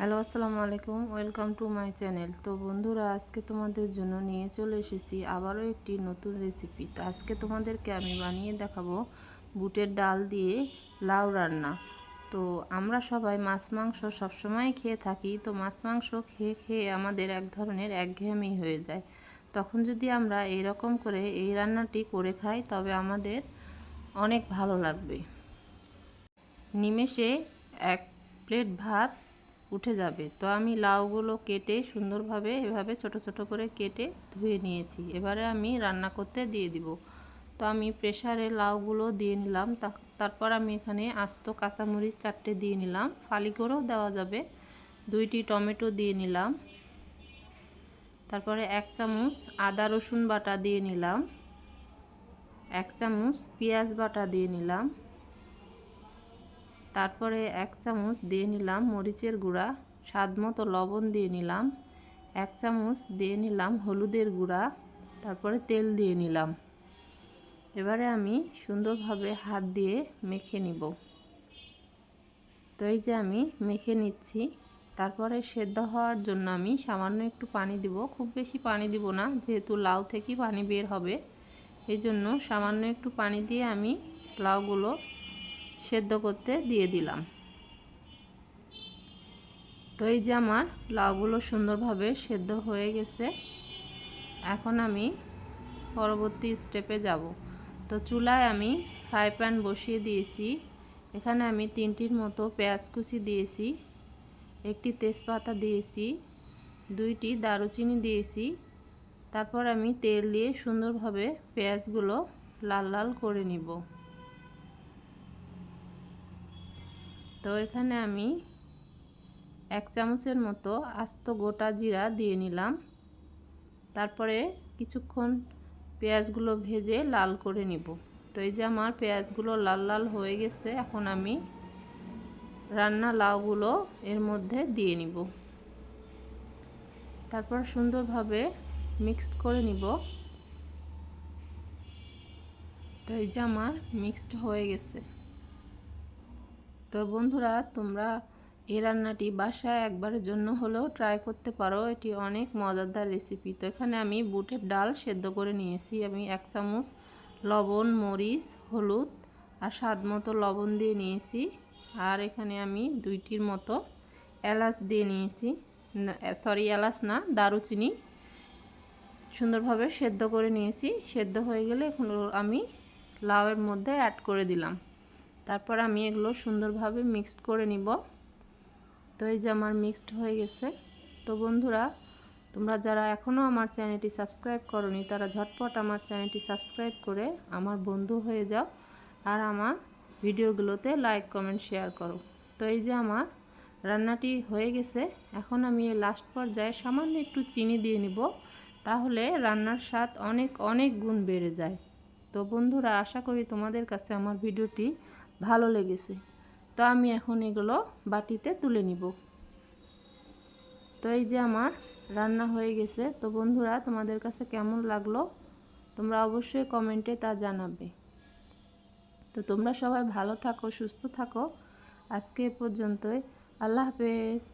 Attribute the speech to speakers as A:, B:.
A: Hello, আসসালামু আলাইকুম। Welcome to my channel তো বন্ধুরা, আজকে তোমাদের জন্য নিয়ে চলে এসেছি আবারও একটি নতুন রেসিপি তো আজকে তোমাদেরকে আমি বানিয়ে দেখাবো বুটের ডাল দিয়ে লাউ রান্না। তো আমরা সবাই মাছ, মাংস সবসময় খেয়ে থাকি। তো মাছ, মাংস খেয়ে খেয়ে আমাদের এক ধরনের একঘেয়েমি হয়ে যায়। তখন যদি আমরা এই রকম করে এই রান্নাটি করে খাই, তবে আমাদের অনেক ভালো লাগবে। নিমেষে এক প্লেট ভাত উঠে যাবে। তো আমি লাউগুলো কেটে সুন্দরভাবে এভাবে ছোট ছোট করে কেটে ধুয়ে নিয়েছি। এবারে আমি রান্না করতে দিয়ে দিব। তো আমি প্রেশারে লাউগুলো দিয়ে নিলাম। তারপর আমি এখানে আস্ত কাঁচামরিচ চারটে দিয়ে নিলাম। ফালি করেও দেওয়া যাবে। দুইটি টমেটো দিয়ে নিলাম। তারপরে এক চামচ আদা রসুন বাটা দিয়ে নিলাম। এক চামচ পেঁয়াজ বাটা দিয়ে নিলাম। তারপরে এক চামচ দিয়ে নিলাম মরিচের গুঁড়া, স্বাদ মতো লবণ দিয়ে নিলাম, এক চামচ দিয়ে নিলাম হলুদের গুঁড়া, তারপরে তেল দিয়ে নিলাম। এবারে আমি সুন্দরভাবে হাত দিয়ে মেখে নিব। তো এই যে আমি মেখে নিচ্ছি, তারপরে সেদ্ধ হওয়ার জন্য আমি সামান্য একটু পানি দিব। খুব বেশি পানি দিব না, যেহেতু লাউ থেকেই পানি বের হবে, এই জন্য সামান্য একটু পানি দিয়ে আমি লাউগুলো সেদ্ধ করতে দিয়ে দিলাম। তো এই যে আমার লাউগুলো সুন্দরভাবে সেদ্ধ হয়ে গেছে, এখন আমি পরবর্তী স্টেপে যাব। তো চুলায় আমি ফ্রাই প্যান বসিয়ে দিয়েছি, এখানে আমি তিনটির মতো পেঁয়াজ কুচি দিয়েছি, একটি তেজপাতা দিয়েছি, দুইটি দারুচিনি দিয়েছি, তারপর আমি তেল দিয়ে সুন্দরভাবে পেঁয়াজগুলো লাল লাল করে নিব। তো এখানে আমি এক চামচের মতো আস্ত গোটা জিরা দিয়ে নিলাম। তারপরে কিছুক্ষণ পেঁয়াজগুলো ভেজে লাল করে নিব। তো এই যে আমার পেঁয়াজগুলো লাল লাল হয়ে গেছে, এখন আমি রান্না লাউগুলো এর মধ্যে দিয়ে নিব। তারপর সুন্দরভাবে মিক্সড করে নিব। তো এই যে আমার মিক্সড হয়ে গেছে। তো বন্ধুরা, তোমরা এই রান্নাটি বাসায় একবারের জন্য হলেও ট্রাই করতে পারো। এটি অনেক মজাদার রেসিপি তো এখানে আমি বুটের ডাল সেদ্ধ করে নিয়েছি। আমি এক চামচ লবণ, মরিচ, হলুদ আর স্বাদ মতো লবণ দিয়ে নিয়েছি। আর এখানে আমি দুইটির মতো এলাচ দিয়ে নিয়েছি। সরি এলাচ না, দারুচিনি সুন্দরভাবে সেদ্ধ করে নিয়েছি। সেদ্ধ হয়ে গেলে এখন আমি লাউয়ের মধ্যে অ্যাড করে দিলাম। তারপর আমি এগুলো সুন্দরভাবে মিক্সড করে নিব। তো এই যে আমার মিক্সড হয়ে গেছে। তো বন্ধুরা, তোমরা যারা এখনও আমার চ্যানেলটি সাবস্ক্রাইব করনি, তারা ঝটপট আমার চ্যানেলটি সাবস্ক্রাইব করে আমার বন্ধু হয়ে যাও আর আমার ভিডিওগুলোতে লাইক কমেন্ট শেয়ার করো। তো এই যে আমার রান্নাটি হয়ে গেছে। এখন আমি এই লাস্ট পর্যায়ে সামান্য একটু চিনি দিয়ে নিব, তাহলে রান্নার স্বাদ অনেক অনেক গুণ বেড়ে যায়। তো বন্ধুরা, আশা করি তোমাদের কাছে আমার ভিডিওটি ভালো লেগেছে। তো আমি এখন এগুলো বাটিতে তুলে নিব। তো এই যে আমার রান্না হয়ে গেছে। তো বন্ধুরা, তোমাদের কাছে কেমন লাগল? তোমরা অবশ্যই কমেন্টে তা জানাবে। তো তোমরা সবাই ভালো থাকো, সুস্থ থাকো। আজকে পর্যন্তই। আল্লাহ হাফেজ।